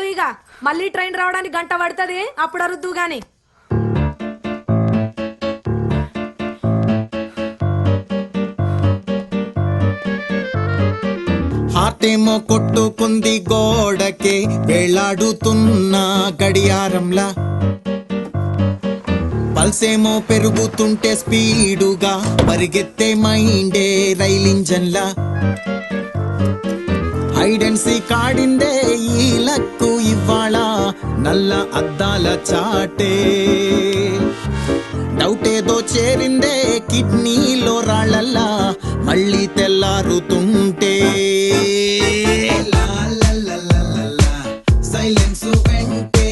ఇంకా. మళ్ళీ ట్రైన్ రావడానికి గంట పడుతుంది? అప్పుడు అరుద్దు గాని. హార్ట్ కొట్టుకుంది గోడకే వేలాడుతున్న గడియారంలా. పల్సేమో పెరుగుతుంటే స్పీడుగా పరిగెత్తే మైండే రైలింజన్లా. హైడెన్సీ కాడిందే ఈ లక్కు ఇవాళ నల్ల అద్దాల చాటే. డౌటేదో చేరిందే కిడ్నీలో రాళ్ళల్లా మళ్ళీ తెల్లారుతుంటే. సైలెన్స్ వెంటే.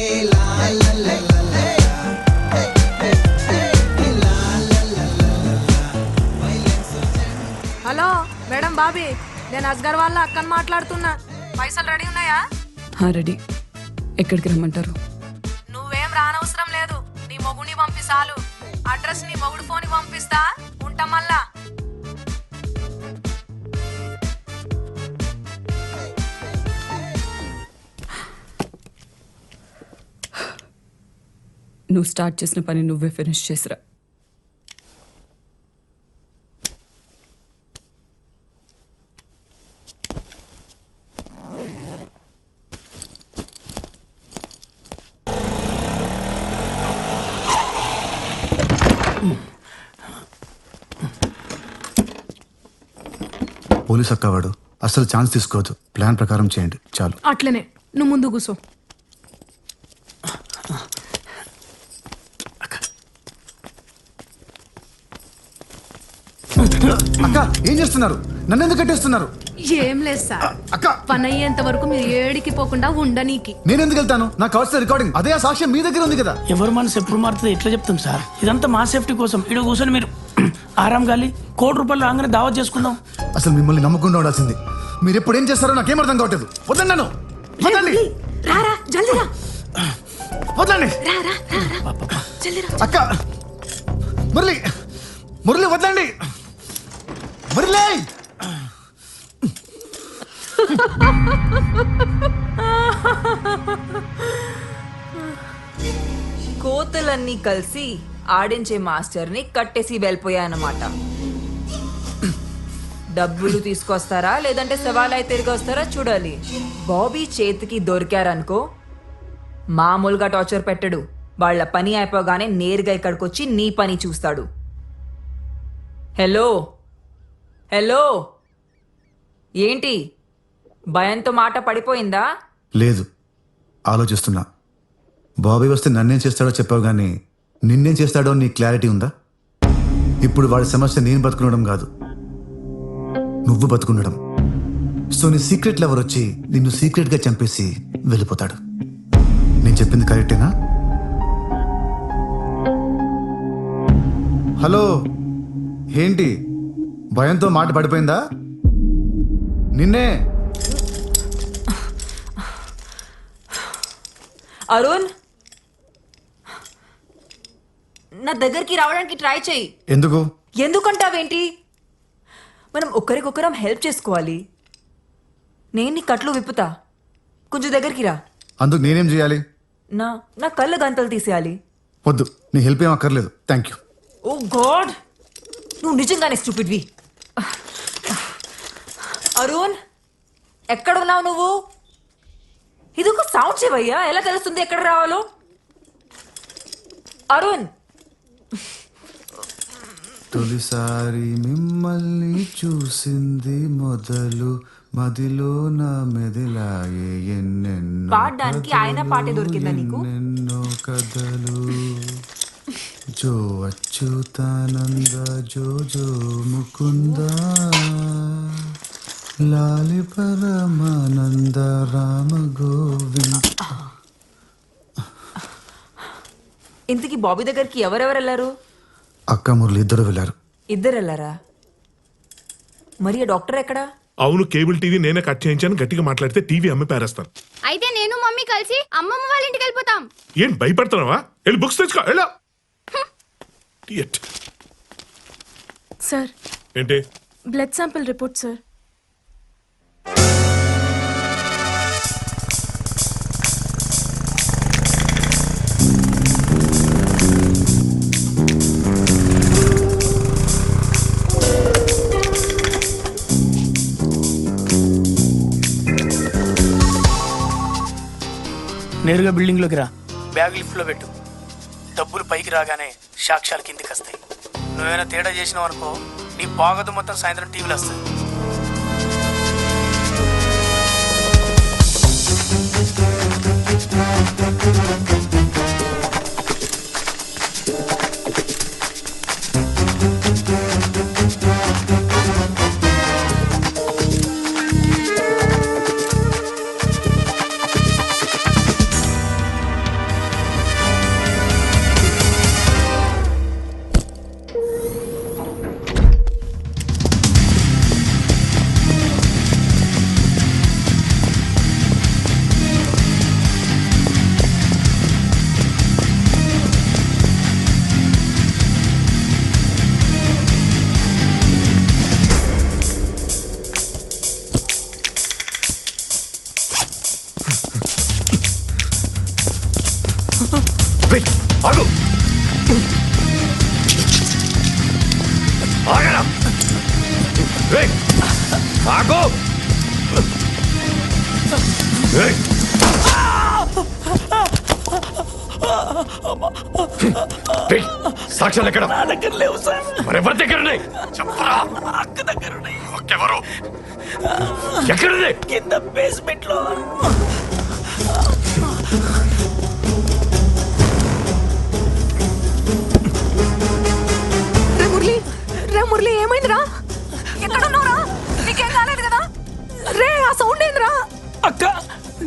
Hello madam Bobby. నేను అస్గర్ వాళ్ళ అక్కని మాట్లాడుతున్నా. పైసలు రెడీ ఉన్నాయా? రెడీ. ఎక్కడికి రమ్మంటారు? నువ్వేం రానవసరం లేదు. నీ మొగుని పంపి చాలు. అడ్రస్ నీ మొగుడు ఫోన్ పంపిస్తా. ఉంటాం మళ్ళా. నువ్వు స్టార్ట్ చేసిన పని నువ్వే ఫినిష్ చేసిరా. పోలీస్ అక్కవాడు అసలు ఛాన్స్ తీసుకోవద్దు. ప్లాన్ ప్రకారం చేయండి. చాలు. అట్లనే. నువ్వు ముందు కూసో. అక్క ఏం చేస్తున్నారు? నన్ను ఎందుకు కట్టేస్తున్నారు? ఏం లేదు సార్. అక్క. పని అయ్యేంత వరకు మీరు ఏడికి పోకుండా ఉండనీకి. నేను ఎందుకు వెళ్తాను? నాకు కావాల్సిన రికార్డింగ్. అదే ఆ సాక్ష్యం మీ దగ్గర ఉంది కదా. ఎవరు మనసు ఎప్పుడు మారుతుంది ఎట్లా చెప్తాం సార్? ఇదంతా మా సేఫ్టీ కోసం. ఇక్కడ కూర్చొని మీరు ఆరాం గాలి కోటి రూపాయలు రాగానే దావత్ చేసుకుందాం. అసలు మిమ్మల్ని నమ్మకుండా ఉండాల్సింది. మీరు ఎప్పుడు ఏం చేస్తారో నాకేం అర్థం కావట్లేదు. వద్దండి నన్ను. వద్దండి రారా జల్దీ రా వదలండి. రా రా రా రా. జల్దీ రా అక్క. కలిసి ఆడించే మాస్టర్ని కట్టేసి వెళ్ళిపోయానమాట డబ్బులు తీసుకొస్తారా? లేదంటే సవాలై తిరిగి వస్తారా చూడాలి. బాబీ చేతికి దొరికారనుకో మామూలుగా టార్చర్ పెట్టడు. వాళ్ళ పని అయిపోగానే నేరుగా ఇక్కడికి వచ్చి నీ పని చూస్తాడు. హలో? హలో? ఏంటి? భయంతో మాట పడిపోయిందా? లేదు. ఆలోచిస్తున్నా. బాబీ వస్తే నన్నేం చేస్తాడో చెప్పావు కానీ నిన్నేం చేస్తాడో నీ క్లారిటీ ఉందా? ఇప్పుడు వాడి సమస్య నేను బతుకుండడం కాదు. నువ్వు బతుకుండడం సో నీ సీక్రెట్ లవర్ వచ్చి నిన్ను సీక్రెట్గా చంపేసి వెళ్ళిపోతాడు. నేను చెప్పింది కరెక్టేనా? హలో ఏంటి? భయంతో మాట పడిపోయిందా? నిన్నే? అరుణ్? నా దగ్గరికి రావడానికి ట్రై చేయి. ఎందుకు? ఎందుకంటావేంటి? మనం ఒకరికొకరం హెల్ప్ చేసుకోవాలి. నేను నీ కట్లు విప్పుతా. కొంచెం దగ్గరికి రా. అందుకు నేనేం చేయాలి? నా నా కళ్ళ గంతలు తీసేయాలి. వద్దు నీ హెల్ప్ ఏం అక్కర్లేదు. థ్యాంక్ యూ ఓ గాడ్ నువ్వు నిజంగానే స్టూపిడ్వి అరుణ్ ఎక్కడున్నావు నువ్వు? ఇది ఒక సౌండ్ చెవయ్యా ఎలా తెలుస్తుంది ఎక్కడ రావాలో? అరుణ్! తొలిసారి మిమ్మల్ని చూసింది మొదలు మదిలో నా మెదిలాయే ఎన్నెన్నో పాడడానికి ఆయన పాటే దొరికిందా నీకు? ఎన్నెన్నో కథలు. జో అచ్యుతానంద జో జో ముకుంద. లాలి పరమానంద రామ గోవింద. ఇంతకీ బాబీ దగ్గరికి ఎవరెవరు వెళ్ళారు? అక్క మురళి ఇద్దరు వెళ్ళారు. ఇద్దరు వెళ్ళారా మరి ఆ డాక్టర్ ఎక్కడా? అవును కేబుల్ టీవీ నేనే కట్ చేయించాను గట్టిగా మాట్లాడితే టీవీ అమ్మి పారేస్తాను. అయితే నేను మమ్మీ కలిసి అమ్మమ్మ వాళ్ళ ఇంటికి వెళ్ళిపోతాం. ఏం భయపడుతున్నావా? వెళ్ళి బుక్స్ తెచ్చుకో వెళ్ళా. సార్. ఏంటి? Blood sample report sir. నేరుగా బిల్డింగ్లోకి రా. బ్యాగ్ లిఫ్ట్లో పెట్టు. డబ్బులు పైకి రాగానే సాక్ష్యాలు కిందికి వస్తాయి. నువ్వేమైనా తేడా చేసినావు అనుకో నీ బాగోదు మొత్తం సాయంత్రం టీవీలో వస్తుంది you. ఆగు. ఆగరా. ఆగు. సాక్ష్యాలు ఎక్కడ? నా దగ్గర లేవు సార్. మరెవరి దగ్గర ఉన్నాయి చెప్పరా. అక్క దగ్గర ఉన్నాయి ఒక్కెవరు ఎక్కడుంది? కింద బేస్మెంట్లో. మురళి ఏమైందిరా? ఎక్కడ ఉన్నావురా నీకేం కాలేదు కదా? రే ఆ సౌండ్ ఏందిరా? అక్క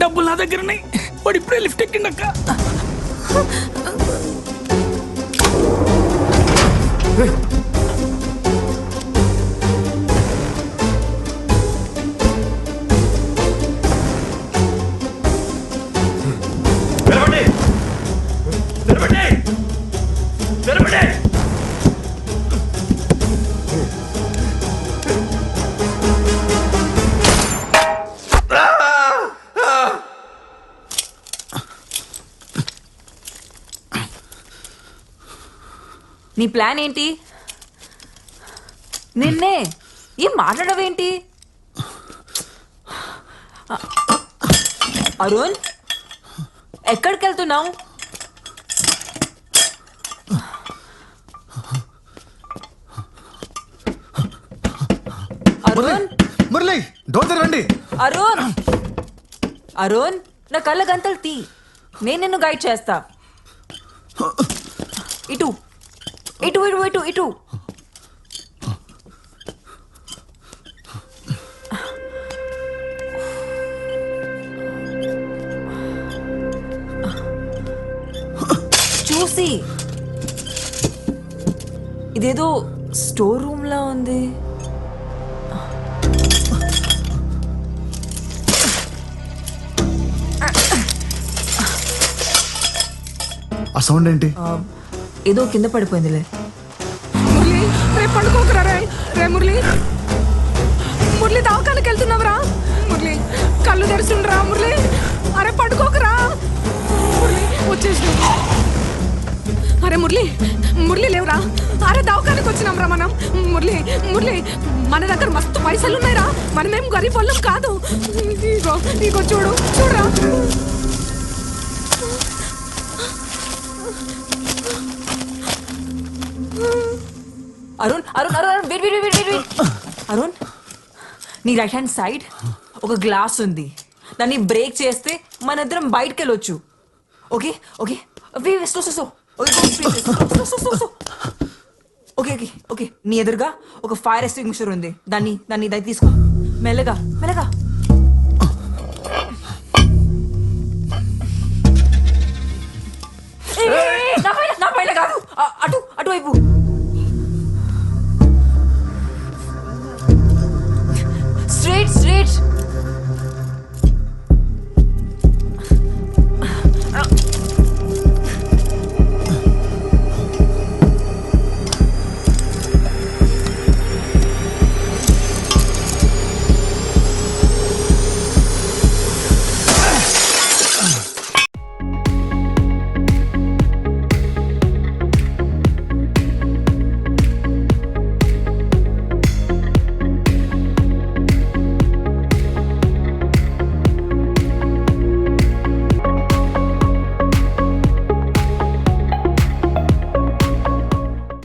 డబ్బులు నా దగ్గర ఉన్నాయి. వాడు ఇప్పుడే లిఫ్ట్ ఎక్కిండి అక్క. నిలబడి నీ ప్లాన్ ఏంటి? నిన్నే ఏం మాట్లాడవేంటి? అరుణ్ ఎక్కడికి వెళ్తున్నావు అరుణ్? మురళి డోర్ తెరవండి అరుణ్? అరుణ్ నా కళ్ళ గంతలు తీ. నేను నిన్ను గైడ్ చేస్తా. ఇటు. ఇటు ఇటు ఇటు ఇటు. చూసి. ఇదేదో స్టోర్ రూమ్ లా ఉంది. ఆ సౌండ్ ఏంటి? ఏదో కింద పడిపోయిందిలే. రే మురళి. మురళి దవాఖానకి వెళ్తున్నావురా? మురళి కళ్ళు తెరుచుండ్రా మురళి. అరే పడుకోకరా. మురళి వచ్చేసి అరే మురళి మురళి లేవురా. అరే దవాఖానకి వచ్చినాంరా మనం. మురళి మురళి మన దగ్గర మస్తు పైసలు ఉన్నాయిరా మనమేం గరీబ్ వాళ్ళం కాదు. ఇగో ఇగో చూడు చూడరా. నీ రైట్ హ్యాండ్ సైడ్ ఒక గ్లాస్ ఉంది. దాన్ని బ్రేక్ చేస్తే మన ఇద్దరం బయటకు వెళ్ళొచ్చు okay okay so so so okay okay okay నీ ఎదురుగా ఒక ఫైర్ ఎక్స్టింగ్విషర్ ఉంది. దాన్ని దాన్ని దాన్ని తీసుకో. మెల్లగా మెల్లగా. నా పైన నా పైన కాదు. అటు అటువైపు.